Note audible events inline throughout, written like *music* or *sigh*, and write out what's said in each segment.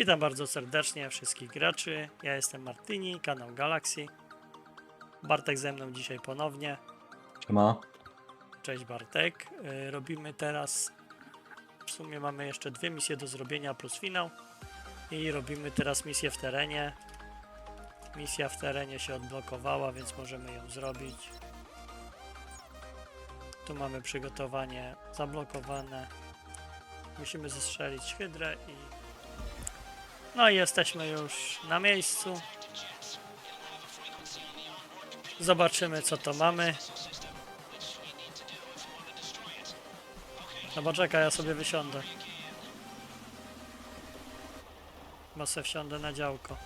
Witam bardzo serdecznie wszystkich graczy. Ja jestem Martyni, kanał Galaxy. Bartek ze mną dzisiaj ponownie. Siema. Cześć Bartek. Y, Robimy teraz. W sumie mamy jeszcze dwie misje do zrobienia plus finał. I robimy teraz misję w terenie. Misja w terenie się odblokowała, więc możemy ją zrobić. Tu mamy przygotowanie zablokowane. Musimy zestrzelić hydrę i. No i jesteśmy już na miejscu. Zobaczymy co to mamy. No bo czekaj, ja sobie wysiądę. Bo se wsiądę na działko.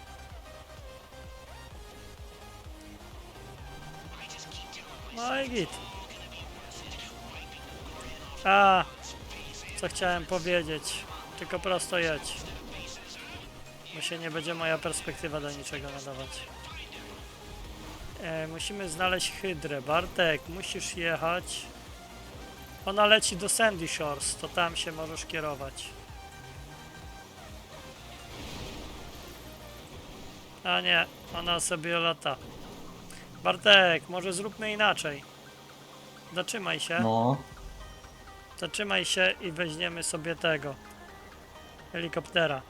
No i git. A, co chciałem powiedzieć. Tylko prosto jedź. Bo się nie będzie moja perspektywa do niczego nadawać. E, musimy znaleźć hydrę. Bartek, musisz jechać. Ona leci do Sandy Shores, to tam się możesz kierować. A nie, ona sobie lata. Bartek, może zróbmy inaczej. Zatrzymaj się. No, Zatrzymaj się i weźmiemy sobie tego. Helikoptera.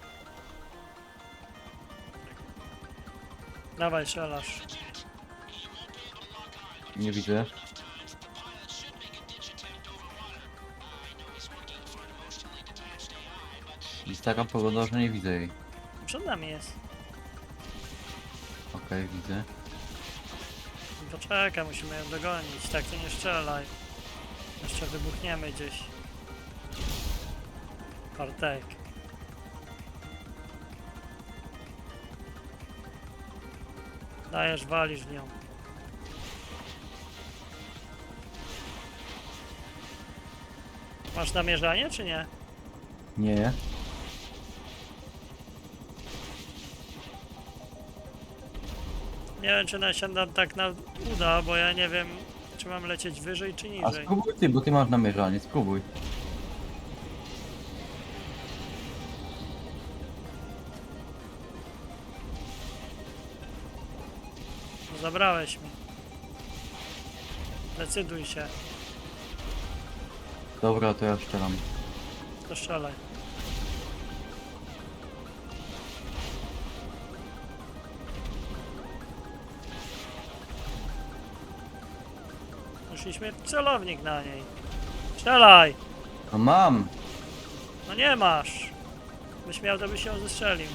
Dawaj, szelasz. nie widzę. Jest taka pogoda, że nie widzę jej. Przed nami jest. Okej, widzę. Poczekaj, musimy ją dogonić. Tak to nie strzelaj. Jeszcze wybuchniemy gdzieś. Bartek. Dajesz, walisz w nią. Masz namierzanie, czy nie? Nie. Nie wiem, czy nam się nam tak na uda, bo ja nie wiem, czy mam lecieć wyżej, czy A niżej. spróbuj ty, bo ty masz namierzanie, spróbuj. Zabrałeś mi. Decyduj się, Dobra, to ja strzelam. to strzelaj. Musieliśmy celownik na niej. Strzelaj! No mam! No nie masz. Byś miał, to byś ją zestrzelił.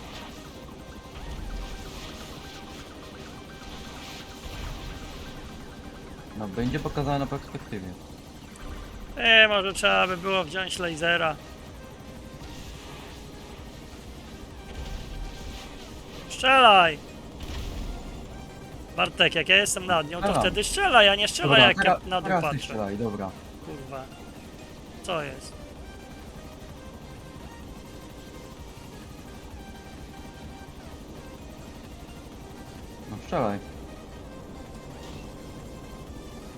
No, będzie pokazane na perspektywie. E, może trzeba by było wziąć lasera. Strzelaj! Bartek, jak ja jestem nad nią, to Strzelam. wtedy strzelaj, a nie strzelaj jak ja na dół teraz ty patrzę. strzelaj, dobra. Kurwa. Co jest? No strzelaj.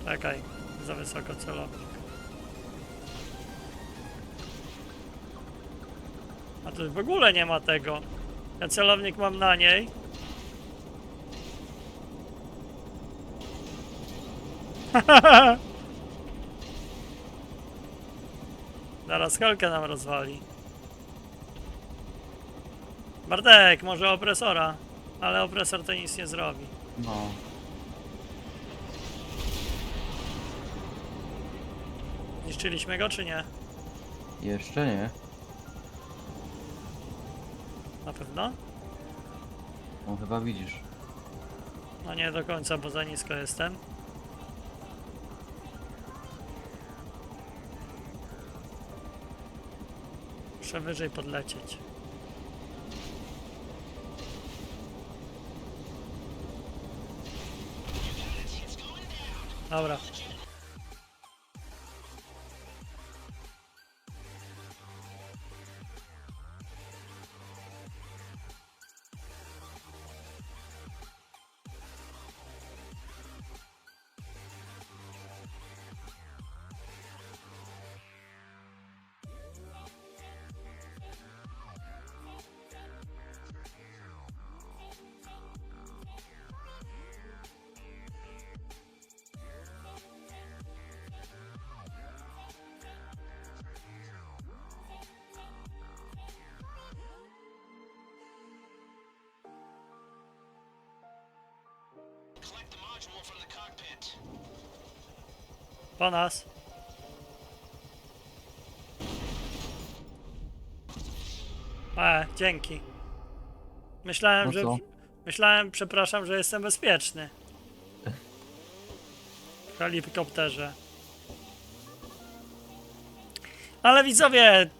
Czekaj, za wysoko celownik. A tu w ogóle nie ma tego. Ja celownik mam na niej. *laughs* Zaraz kolkę nam rozwali. Bartek, może opresora. Ale opresor to nic nie zrobi. No. Niszczyliśmy go czy nie? Jeszcze nie. Na pewno? No chyba widzisz. No nie do końca, bo za nisko jestem. Muszę wyżej podlecieć. Dobra. Po nas. E, dzięki. Myślałem, No że. co? Myślałem, przepraszam, że jestem bezpieczny. W helikopterze. Ale widzowie,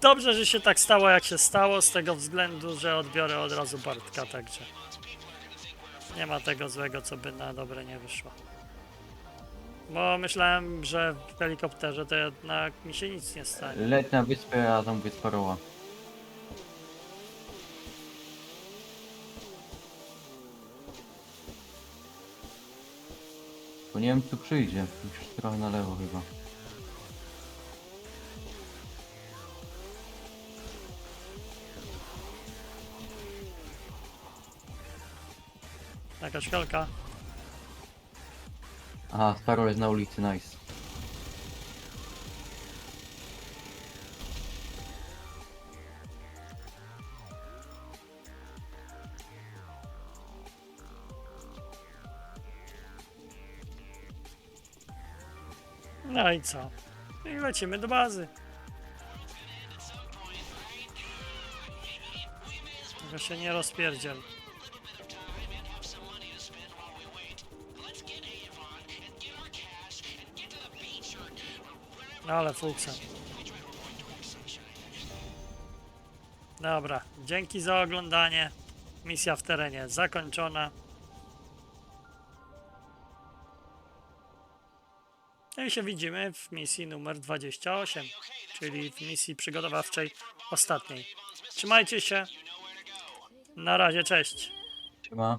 dobrze, że się tak stało, jak się stało, z tego względu, że odbiorę od razu Bartka, także. Nie ma tego złego, co by na dobre nie wyszło. Bo myślałem, że w helikopterze to jednak mi się nic nie stanie. Leć na wyspę, a tam wyspa roła. Bo nie wiem, tu przyjdzie. Musisz trochę na lewo chyba. Jakaś helka. Aha, Sparrow jest na ulicy, nice. No i co? I lecimy do bazy. Tylko się nie rozpierdziel. Ale fuksa. Dobra, dzięki za oglądanie. Misja w terenie zakończona. No i się widzimy w misji numer 28, czyli w misji przygotowawczej ostatniej. Trzymajcie się. Na razie, cześć. Siema.